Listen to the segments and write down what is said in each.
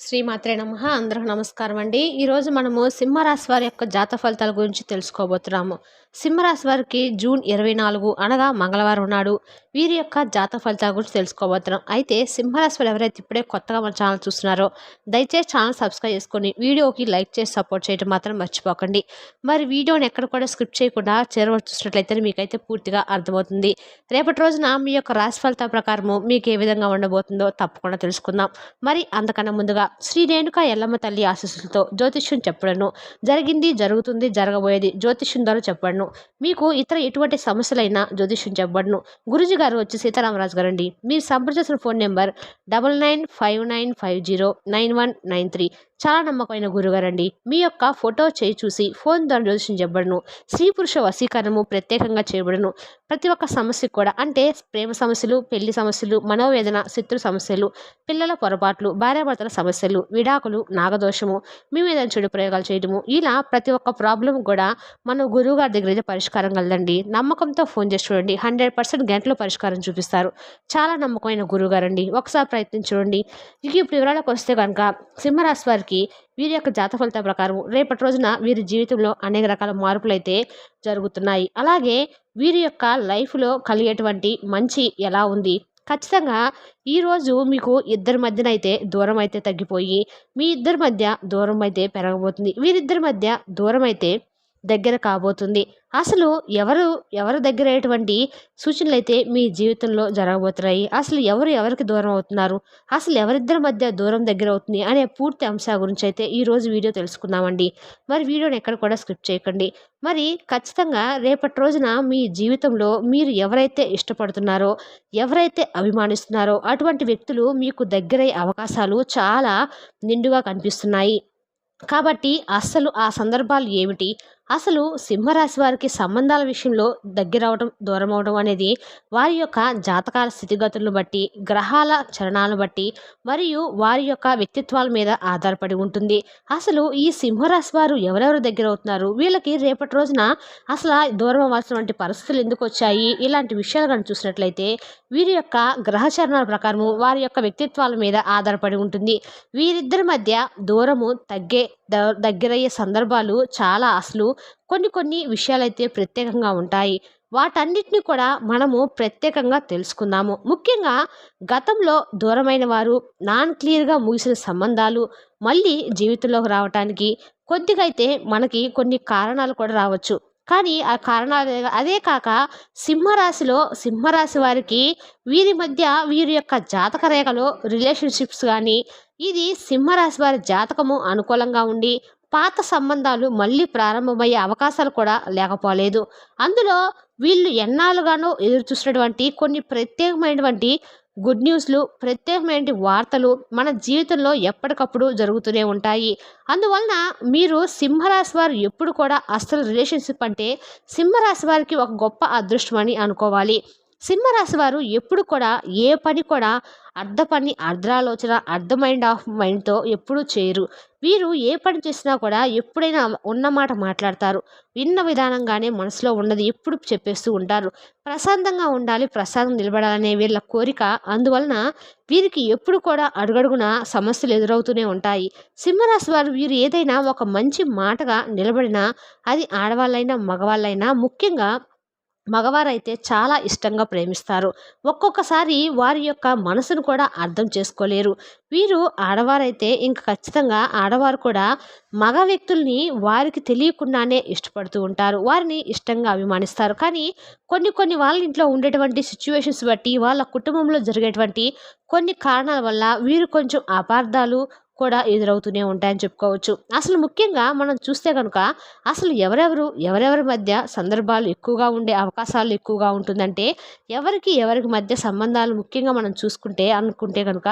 శ్రీమాత్రే నమ. అందరూ నమస్కారం అండి. ఈరోజు మనము సింహరాశి వారి యొక్క జాత ఫలితాల గురించి తెలుసుకోబోతున్నాము. సింహరాశి వారికి జూన్ ఇరవై నాలుగు అనగా మంగళవారం నాడు వీరి యొక్క జాత ఫలితాల గురించి తెలుసుకోబోతున్నాం. అయితే సింహరాశి వారు ఎవరైతే ఇప్పుడే కొత్తగా మన ఛానల్ చూస్తున్నారో దయచేసి ఛానల్ సబ్స్క్రైబ్ చేసుకొని వీడియోకి లైక్ చేసి సపోర్ట్ చేయడం మాత్రం మర్చిపోకండి. మరి వీడియోని ఎక్కడ కూడా స్కిప్ చేయకుండా చేరవరకు చూసినట్లయితే మీకైతే పూర్తిగా అర్థమవుతుంది. రేపటి రోజున మీ యొక్క రాశి ఫలితాల ప్రకారము మీకు ఏ విధంగా ఉండబోతుందో తప్పకుండా తెలుసుకుందాం. మరి అంతకన్నా ముందుగా శ్రీ రేణుక ఎల్లమ్మ తల్లి ఆశీస్సులతో జ్యోతిష్యం చెప్పడను. జరిగింది జరుగుతుంది జరగబోయేది జ్యోతిష్యం ద్వారా చెప్పడను. మీకు ఇతర ఎటువంటి సమస్యలైనా జ్యోతిష్యం చెప్పబడను గురుజీ గారు వచ్చి సీతారామరాజు గారు అండి మీరు సంప్రదించిన phone number double nine five nine five zero nine one nine three. చాలా నమ్మకమైన గురుగారండి. మీ యొక్క ఫోటో చేయి చూసి ఫోన్ ద్వారా జ్యోతిష్యం చెప్పబడను స్త్రీ పురుష వశీకరణము ప్రత్యేకంగా చేయబడను. ప్రతి ఒక్క సమస్యకు కూడా అంటే ప్రేమ సమస్యలు పెళ్ళి సమస్యలు మనోవేదన శత్రు సమస్యలు పిల్లల పొరపాట్లు భార్యాభర్తల సమస్యలు విడాకులు నాగదోషము మీ మీద చెడు ప్రయోగాలు చేయడము ఇలా ప్రతి ఒక్క ప్రాబ్లం కూడా మన గురువు గారి దగ్గర అయితే పరిష్కారం కలదండి. నమ్మకంతో ఫోన్ చేసి చూడండి. హండ్రెడ్ పర్సెంట్ గంటలో పరిష్కారం చూపిస్తారు. చాలా నమ్మకమైన గురువు గారండి ఒకసారి ప్రయత్నం చూడండి. ఇక ఇప్పుడు వివరాలకు వస్తే కనుక సింహరాశి వారికి వీరి యొక్క జాత ఫలిత ప్రకారం రేపటి రోజున వీరి జీవితంలో అనేక రకాల మార్పులు అయితే జరుగుతున్నాయి. అలాగే వీరి యొక్క లైఫ్లో కలిగేటువంటి మంచి ఎలా ఉంది? ఖచ్చితంగా ఈరోజు మీకు ఇద్దరి మధ్యన అయితే దూరం అయితే తగ్గిపోయి మీ ఇద్దరి మధ్య దూరం అయితే పెరగబోతుంది. వీరిద్దరి మధ్య దూరం అయితే దగ్గర కాబోతుంది. అసలు ఎవరు ఎవరి దగ్గర అయ్యేటువంటి సూచనలు అయితే మీ జీవితంలో జరగబోతున్నాయి? అసలు ఎవరు ఎవరికి దూరం అవుతున్నారు? అసలు ఎవరిద్దరి మధ్య దూరం దగ్గర అవుతుంది? అనే పూర్తి అంశాల గురించి అయితే ఈరోజు వీడియో తెలుసుకుందామండి. మరి వీడియోని ఎక్కడ కూడా స్క్రిప్ట్ చేయకండి. మరి ఖచ్చితంగా రేపటి రోజున మీ జీవితంలో మీరు ఎవరైతే ఇష్టపడుతున్నారో ఎవరైతే అభిమానిస్తున్నారో అటువంటి వ్యక్తులు మీకు దగ్గరయ్యే అవకాశాలు చాలా నిండుగా కనిపిస్తున్నాయి. కాబట్టి అస్సలు ఆ సందర్భాలు ఏమిటి? అసలు సింహరాశి వారికి సంబంధాల విషయంలో దగ్గర అవడం దూరం అవడం అనేది వారి యొక్క జాతకాల స్థితిగతులను బట్టి గ్రహాల చరణాలను బట్టి మరియు వారి యొక్క వ్యక్తిత్వాల మీద ఆధారపడి ఉంటుంది. అసలు ఈ సింహరాశి వారు ఎవరెవరు దగ్గర అవుతున్నారు? వీళ్ళకి రేపటి రోజున అసలు దూరం అవ్వాల్సినటువంటి పరిస్థితులు ఎందుకు వచ్చాయి? ఇలాంటి విషయాలు కానీ చూసినట్లయితే వీరి యొక్క గ్రహచరణాల ప్రకారము వారి యొక్క వ్యక్తిత్వాల మీద ఆధారపడి ఉంటుంది. వీరిద్దరి మధ్య దూరము తగ్గే దగ్గరయ్యే సందర్భాలు చాలా అసలు. కొన్ని కొన్ని విషయాలైతే ప్రత్యేకంగా ఉంటాయి. వాటన్నిటిని కూడా మనము ప్రత్యేకంగా తెలుసుకుందాము. ముఖ్యంగా గతంలో దూరమైన వారు నాన్ క్లియర్గా ముగిసిన సంబంధాలు మళ్ళీ జీవితంలోకి రావటానికి కొద్దిగా అయితే మనకి కొన్ని కారణాలు కూడా రావచ్చు. కానీ ఆ కారణాలు అదే కాక సింహరాశిలో సింహరాశి వారికి వీరి మధ్య వీరి యొక్క జాతక రేఖలో రిలేషన్షిప్స్ కానీ ఇది సింహరాశి వారి జాతకము అనుకూలంగా ఉండి పాత సంబంధాలు మళ్ళీ ప్రారంభమయ్యే అవకాశాలు కూడా లేకపోలేదు. అందులో వీళ్ళు ఎన్నాళ్ళుగానో ఎదురు చూసినటువంటి కొన్ని ప్రత్యేకమైనటువంటి గుడ్ న్యూస్లు ప్రత్యేకమైన వార్తలు మన జీవితంలో ఎప్పటికప్పుడు జరుగుతూనే ఉంటాయి. అందువలన మీరు సింహరాశి వారు ఎప్పుడు కూడా అస్సలు రిలేషన్షిప్ అంటే సింహరాశి వారికి ఒక గొప్ప అదృష్టం అని అనుకోవాలి. సింహరాశి వారు ఎప్పుడు కూడా ఏ పని కూడా అర్ధ పని అర్ధాలోచన అర్ధ మైండ్ ఆఫ్ మైండ్తో ఎప్పుడూ చేయరు. వీరు ఏ పని చేసినా కూడా ఎప్పుడైనా ఉన్నమాట మాట్లాడతారు. విన్న విధానంగానే మనసులో ఉన్నది ఎప్పుడు చెప్పేస్తూ ఉంటారు. ప్రశాంతంగా ఉండాలి ప్రశాంతం నిలబడాలనే వీళ్ళ కోరిక. అందువలన వీరికి ఎప్పుడు కూడా అడుగడుగున సమస్యలు ఎదురవుతూనే ఉంటాయి. సింహరాశి వారు వీరు ఏదైనా ఒక మంచి మాటగా నిలబడినా అది ఆడవాళ్ళైనా మగవాళ్ళైనా ముఖ్యంగా మగవారైతే చాలా ఇష్టంగా ప్రేమిస్తారు. ఒక్కొక్కసారి వారి యొక్క మనసును కూడా అర్థం చేసుకోలేరు. వీరు ఆడవారైతే ఇంక ఖచ్చితంగా ఆడవారు కూడా మగ వ్యక్తుల్ని వారికి తెలియకుండానే ఇష్టపడుతూ ఉంటారు. వారిని ఇష్టంగా అభిమానిస్తారు. కానీ కొన్ని కొన్ని వాళ్ళ ఇంట్లో ఉండేటువంటి సిచ్యువేషన్స్ బట్టి వాళ్ళ కుటుంబంలో జరిగేటువంటి కొన్ని కారణాల వల్ల వీరు కొంచెం అపార్థాలు కూడా ఎదురవుతూనే ఉంటాయని చెప్పుకోవచ్చు. అసలు ముఖ్యంగా మనం చూస్తే కనుక అసలు ఎవరెవరు ఎవరెవరి మధ్య సందర్భాలు ఎక్కువగా ఉండే అవకాశాలు ఎక్కువగా ఉంటుందంటే ఎవరికి ఎవరికి మధ్య సంబంధాలు ముఖ్యంగా మనం చూసుకుంటే అనుకుంటే కనుక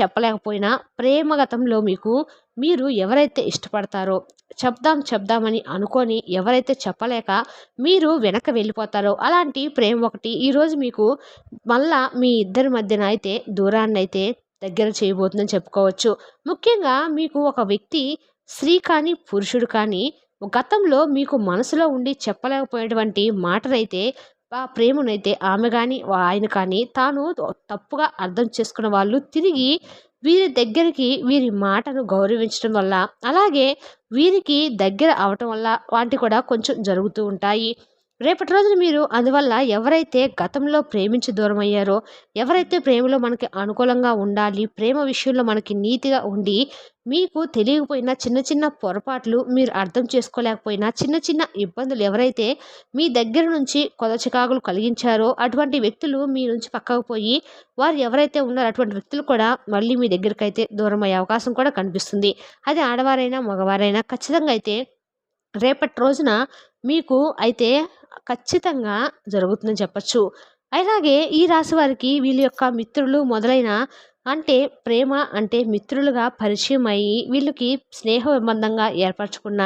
చెప్పలేకపోయినా ప్రేమగతంలో మీకు మీరు ఎవరైతే ఇష్టపడతారో చెప్దాం చెప్దామని అనుకొని ఎవరైతే చెప్పలేక మీరు వెనక వెళ్ళిపోతారో అలాంటి ప్రేమ ఒకటి ఈరోజు మీకు మళ్ళా మీ ఇద్దరి మధ్యన అయితే దూరాన్ని అయితే దగ్గర చేయబోతుందని చెప్పుకోవచ్చు. ముఖ్యంగా మీకు ఒక వ్యక్తి స్త్రీ కానీ పురుషుడు కానీ గతంలో మీకు మనసులో ఉండి చెప్పలేకపోయినటువంటి మాటలైతే ఆ ప్రేమనైతే ఆమె కానీ ఆయన కానీ తాను తప్పుగా అర్థం చేసుకున్న వాళ్ళు తిరిగి వీరి దగ్గరికి వీరి మాటను గౌరవించడం వల్ల అలాగే వీరికి దగ్గర అవటం వల్ల వాటి కూడా కొంచెం జరుగుతూ ఉంటాయి. రేపటి రోజున మీరు అందువల్ల ఎవరైతే గతంలో ప్రేమించి దూరం అయ్యారో ఎవరైతే ప్రేమలో మనకి అనుకూలంగా ఉండాలి ప్రేమ విషయంలో మనకి నీతిగా ఉండి మీకు తెలియకపోయినా చిన్న చిన్న పొరపాట్లు మీరు అర్థం చేసుకోలేకపోయినా చిన్న చిన్న ఇబ్బందులు ఎవరైతే మీ దగ్గర నుంచి కొద చికాకులు కలిగించారో అటువంటి వ్యక్తులు మీ నుంచి పక్కకు పోయి వారు ఎవరైతే ఉన్నారో అటువంటి వ్యక్తులు కూడా మళ్ళీ మీ దగ్గరికి అయితే దూరం అయ్యే అవకాశం కూడా కనిపిస్తుంది. అది ఆడవారైనా మగవారైనా ఖచ్చితంగా అయితే రేపటి రోజున మీకు అయితే ఖచ్చితంగా జరుగుతుందని చెప్పచ్చు. అలాగే ఈ రాశి వారికి వీళ్ళ యొక్క మిత్రులు మొదలైన అంటే ప్రేమ అంటే మిత్రులుగా పరిచయం అయ్యి వీళ్ళకి స్నేహ సంబంధంగా ఏర్పరచుకున్న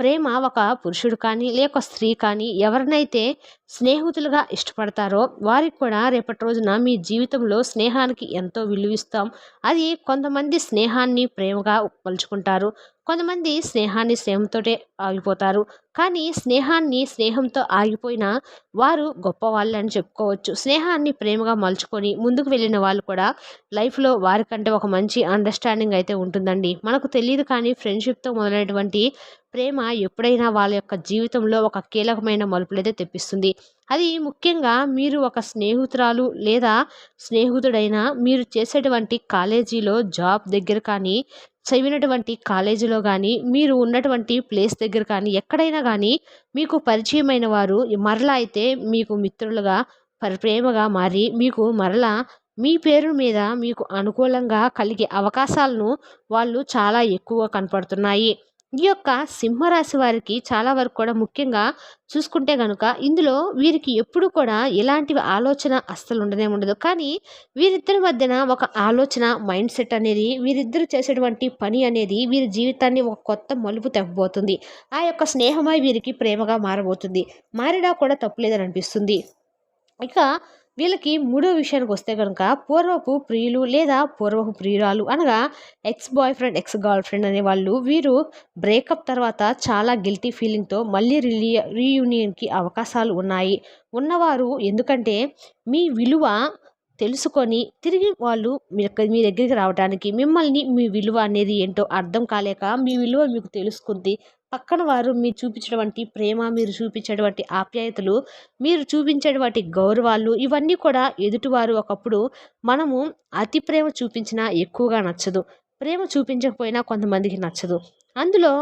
ప్రేమ ఒక పురుషుడు కానీ లేక స్త్రీ కానీ ఎవరినైతే స్నేహితులుగా ఇష్టపడతారో వారికి కూడా రేపటి రోజున మీ జీవితంలో స్నేహానికి ఎంతో విలువిస్తాం. అది కొంతమంది స్నేహాన్ని ప్రేమగా పలుచుకుంటారు కొంతమంది స్నేహాన్ని స్నేహంతోటే ఆగిపోతారు. కానీ స్నేహాన్ని స్నేహంతో ఆగిపోయిన వారు గొప్పవాళ్ళు అని చెప్పుకోవచ్చు. స్నేహాన్ని ప్రేమగా మలుచుకొని ముందుకు వెళ్ళిన వాళ్ళు కూడా లైఫ్లో వారికంటే ఒక మంచి అండర్స్టాండింగ్ అయితే ఉంటుందండి. మనకు తెలియదు కానీ ఫ్రెండ్షిప్తో మొదలైనటువంటి ప్రేమ ఎప్పుడైనా వాళ్ళ యొక్క జీవితంలో ఒక కీలకమైన మలుపులైతే తెప్పిస్తుంది. అది ముఖ్యంగా మీరు ఒక స్నేహితురాలు లేదా స్నేహితుడైనా మీరు చేసేటువంటి కాలేజీలో జాబ్ దగ్గర కానీ చదివినటువంటి కాలేజీలో కానీ మీరు ఉన్నటువంటి ప్లేస్ దగ్గర కానీ ఎక్కడైనా కానీ మీకు పరిచయమైన వారు మరలా అయితే మీకు మిత్రులుగా పరి ప్రేమగా మారి మీకు మరలా మీ పేరు మీద మీకు అనుకూలంగా కలిగే అవకాశాలను వాళ్ళు చాలా ఎక్కువగా కనపడుతున్నాయి. ఈ యొక్క సింహరాశి వారికి చాలా వరకు కూడా ముఖ్యంగా చూసుకుంటే కనుక ఇందులో వీరికి ఎప్పుడు కూడా ఎలాంటి ఆలోచన అస్సలు ఉండనే ఉండదు. కానీ వీరిద్దరి మధ్యన ఒక ఆలోచన మైండ్ సెట్ అనేది వీరిద్దరు చేసేటువంటి పని అనేది వీరి జీవితాన్ని ఒక కొత్త మలుపు తెప్పబోతుంది ఆ యొక్క స్నేహమై వీరికి ప్రేమగా మారబోతుంది. మారినా కూడా తప్పులేదని అనిపిస్తుంది. ఇక వీళ్ళకి మూడో విషయానికి వస్తే కనుక పూర్వపు ప్రియులు లేదా పూర్వపు ప్రియురాలు అనగా ex boyfriend ex girlfriend అనే వాళ్ళు వీరు బ్రేకప్ తర్వాత చాలా గిల్టీ ఫీలింగ్తో మళ్ళీ రిలీ రీయూనియన్కి అవకాశాలు ఉన్నాయి. ఉన్నవారు ఎందుకంటే మీ విలువ తెలుసుకొని తిరిగి వాళ్ళు మీ మీ దగ్గరికి రావడానికి మిమ్మల్ని మీ విలువ అనేది ఏంటో అర్థం కాలేక మీ విలువ మీకు తెలుసుకుంది. పక్కన వారు మీరు చూపించేటువంటి ప్రేమ మీరు చూపించేటువంటి ఆప్యాయతలు మీరు చూపించేటువంటి గౌరవాలు ఇవన్నీ కూడా ఎదుటివారు ఒకప్పుడు మనము అతి ప్రేమ చూపించినా ఎక్కువగా నచ్చదు. ప్రేమ చూపించకపోయినా కొంతమందికి నచ్చదు. అందులో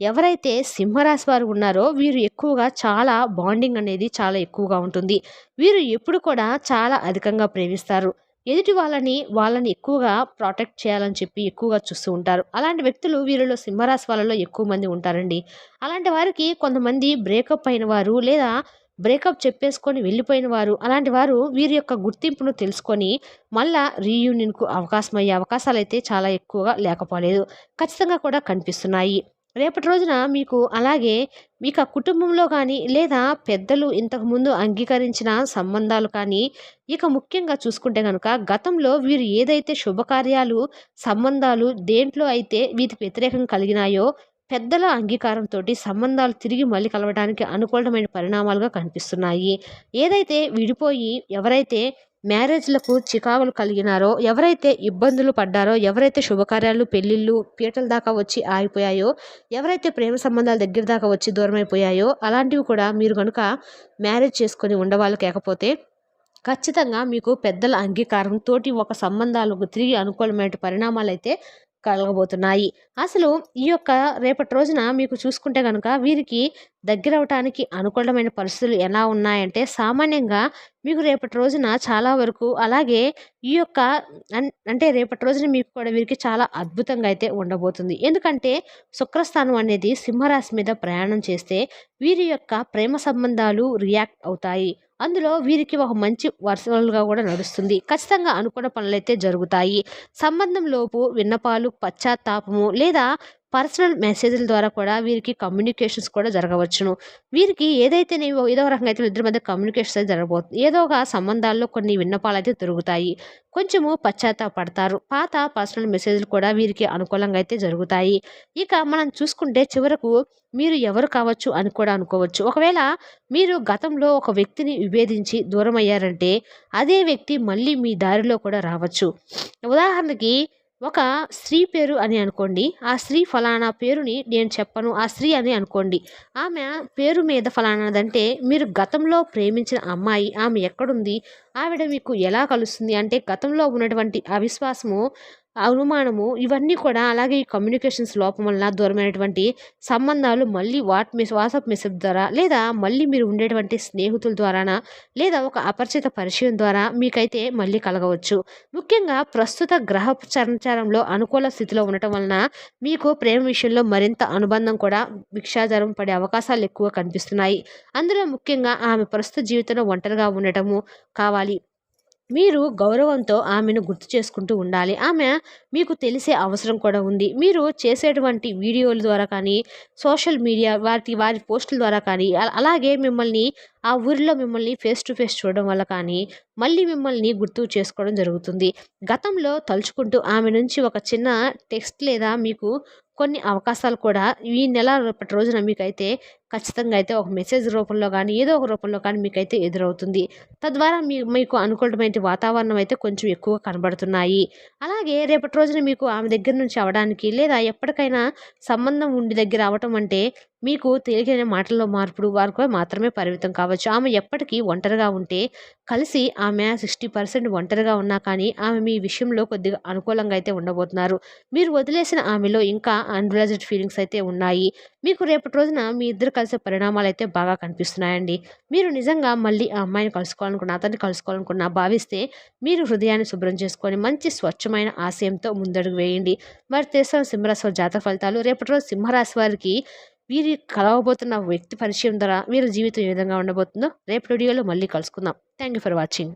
ఎవరైతే సింహరాశి వారు ఉన్నారో వీరు ఎక్కువగా చాలా బాండింగ్ అనేది చాలా ఎక్కువగా ఉంటుంది. వీరు ఎప్పుడు కూడా చాలా అధికంగా ప్రేమిస్తారు. ఎదుటి వాళ్ళని వాళ్ళని ఎక్కువగా ప్రొటెక్ట్ చేయాలని చెప్పి ఎక్కువగా చూస్తూ ఉంటారు. అలాంటి వ్యక్తులు వీరిలో సింహరాశి వాళ్ళలో ఎక్కువ మంది ఉంటారండి. అలాంటి వారికి కొంతమంది బ్రేకప్ అయిన వారు లేదా బ్రేకప్ చెప్పేసుకొని వెళ్ళిపోయిన వారు అలాంటి వారు వీరి యొక్క గుర్తింపును తెలుసుకొని మళ్ళా రీయూనియన్కు అవకాశం అయ్యే అవకాశాలు అయితే చాలా ఎక్కువగా లేకపోలేదు. ఖచ్చితంగా కూడా కనిపిస్తున్నాయి. రేపటి రోజున మీకు అలాగే మీకు ఆ కుటుంబంలో కానీ లేదా పెద్దలు ఇంతకుముందు అంగీకరించిన సంబంధాలు కానీ ఇక ముఖ్యంగా చూసుకుంటే కనుక గతంలో వీరు ఏదైతే శుభకార్యాలు సంబంధాలు దేంట్లో అయితే వీటికి వ్యతిరేకం కలిగినాయో పెద్దల అంగీకారంతో సంబంధాలు తిరిగి మళ్ళీ కలవడానికి అనుకూలమైన పరిణామాలుగా కనిపిస్తున్నాయి. ఏదైతే విడిపోయి ఎవరైతే మ్యారేజ్లకు చికాకులు కలిగినారో ఎవరైతే ఇబ్బందులు పడ్డారో ఎవరైతే శుభకార్యాలు పెళ్ళిళ్ళు పీటల దాకా వచ్చి ఆగిపోయాయో ఎవరైతే ప్రేమ సంబంధాల దగ్గర దాకా వచ్చి దూరం అయిపోయాయో అలాంటివి కూడా మీరు కనుక మ్యారేజ్ చేసుకొని ఉండవాళ్ళు కాకపోతే ఖచ్చితంగా మీకు పెద్దల అంగీకారంతో ఒక సంబంధాలకు తిరిగి అనుకూలమైన పరిణామాలు అయితే కలగబోతున్నాయి. అసలు ఈ యొక్క రేపటి రోజున మీకు చూసుకుంటే కనుక వీరికి దగ్గర అవటానికి అనుకూలమైన పరిస్థితులు ఎలా ఉన్నాయంటే సామాన్యంగా మీకు రేపటి రోజున చాలా వరకు అలాగే ఈ యొక్క అంటే రేపటి రోజున మీకు కూడా వీరికి చాలా అద్భుతంగా అయితే ఉండబోతుంది. ఎందుకంటే శుక్రస్థానం అనేది సింహరాశి మీద ప్రయాణం చేస్తే వీరి యొక్క ప్రేమ సంబంధాలు రియాక్ట్ అవుతాయి. అందులో వీరికి ఒక మంచి వర్సలుగా కూడా నడుస్తుంది. ఖచ్చితంగా అనుకున్న పనులైతే జరుగుతాయి. సంబంధం లోపు విన్నపాలు పశ్చాత్తాపము లేదా పర్సనల్ మెసేజ్ల ద్వారా కూడా వీరికి కమ్యూనికేషన్స్ కూడా జరగవచ్చును. వీరికి ఏదైతే నేను ఏదో రకంగా అయితే ఇద్దరి మధ్య కమ్యూనికేషన్స్ అయితే జరగబోతుంది ఏదో ఒక సంబంధాల్లో కొన్ని విన్నపాలు అయితే దొరుకుతాయి కొంచెము పశ్చాత్తాపడతారు. పాత పర్సనల్ మెసేజ్లు కూడా వీరికి అనుకూలంగా అయితే జరుగుతాయి. ఇక మనం చూసుకుంటే చివరకు మీరు ఎవరు కావచ్చు అని కూడా అనుకోవచ్చు. ఒకవేళ మీరు గతంలో ఒక వ్యక్తిని విభేదించి దూరం అయ్యారంటే అదే వ్యక్తి మళ్ళీ మీ దారిలో కూడా రావచ్చు. ఉదాహరణకి ఒక స్త్రీ పేరు అని అనుకోండి ఆ స్త్రీ ఫలానా పేరుని నేను చెప్పను ఆ స్త్రీ అని అనుకోండి. ఆమె పేరు మీద ఫలానాదంటే మీరు గతంలో ప్రేమించిన అమ్మాయి ఆమె ఎక్కడుంది ఆవిడ మీకు ఎలా కలుస్తుంది? అంటే గతంలో ఉన్నటువంటి అవిశ్వాసము అనుమానము ఇవన్నీ కూడా అలాగే ఈ కమ్యూనికేషన్స్ లోపం వల్ల దూరమైనటువంటి సంబంధాలు మళ్ళీ వాట్ మెస్ వాట్సాప్ మెసేజ్ ద్వారా లేదా మళ్ళీ మీరు ఉండేటువంటి స్నేహితుల ద్వారానా లేదా ఒక అపరిచిత పరిచయం ద్వారా మీకైతే మళ్ళీ కలగవచ్చు. ముఖ్యంగా ప్రస్తుత గ్రహ సంచారంలో అనుకూల స్థితిలో ఉండటం వలన మీకు ప్రేమ విషయంలో మరింత అనుబంధం కూడా భిక్షాచారం పడే అవకాశాలు ఎక్కువ కనిపిస్తున్నాయి. అందులో ముఖ్యంగా ఆమె ప్రస్తుత జీవితంలో ఒంటరిగా ఉండటము కావాలి. మీరు గౌరవంతో ఆమెను గుర్తు చేసుకుంటూ ఉండాలి. ఆమె మీకు తెలిసే అవసరం కూడా ఉంది. మీరు చేసేటువంటి వీడియోల ద్వారా కానీ సోషల్ మీడియా వారి వారి పోస్టుల ద్వారా కానీ అలాగే మిమ్మల్ని ఆ ఊరిలో మిమ్మల్ని ఫేస్ టు ఫేస్ చూడడం వల్ల కానీ మళ్ళీ మిమ్మల్ని గుర్తు చేసుకోవడం జరుగుతుంది. గతంలో తలుచుకుంటూ ఆమె నుంచి ఒక చిన్న టెక్స్ట్ లేదా మీకు కొన్ని అవకాశాలు కూడా ఈ నెల రేపటి రోజున మీకైతే ఖచ్చితంగా అయితే ఒక మెసేజ్ రూపంలో కానీ ఏదో ఒక రూపంలో కానీ మీకైతే ఎదురవుతుంది. తద్వారా మీ మీకు అనుకూలమైన వాతావరణం అయితే కొంచెం ఎక్కువ కనబడుతున్నాయి. అలాగే రేపటి రోజున మీకు ఆమె దగ్గర నుంచి అవడానికి లేదా ఎప్పటికైనా సంబంధం ఉండి దగ్గర అవటం అంటే మీకు తేలికైన మాటల్లో మార్పుడు వారికి మాత్రమే పరిమితం కావచ్చు. ఆమె ఎప్పటికీ ఒంటరిగా ఉంటే కలిసి ఆమె సిక్స్టీ పర్సెంట్ ఒంటరిగా ఉన్నా కానీ ఆమె మీ విషయంలో కొద్దిగా అనుకూలంగా అయితే ఉండబోతున్నారు. మీరు వదిలేసిన ఆమెలో ఇంకా అన్రిలైజ్డ్ ఫీలింగ్స్ అయితే ఉన్నాయి. మీకు రేపటి రోజున మీ ఇద్దరు కలిసే పరిణామాలు అయితే బాగా కనిపిస్తున్నాయండి. మీరు నిజంగా మళ్ళీ ఆ అమ్మాయిని కలుసుకోవాలనుకున్న అతన్ని కలుసుకోవాలనుకున్నా భావిస్తే మీరు హృదయాన్ని శుభ్రం చేసుకొని మంచి స్వచ్ఛమైన ఆశయంతో ముందడుగు వేయండి. మరి తెలుసు సింహరాశి వారి జాతక ఫలితాలు రేపటి రోజు సింహరాశి వారికి వీరి కలవబోతున్న వ్యక్తి పరిచయం ద్వారా వీరి జీవితం ఏ విధంగా ఉండబోతుందో రేపు వీడియోలో మళ్ళీ కలుసుకుందాం. Thank you for watching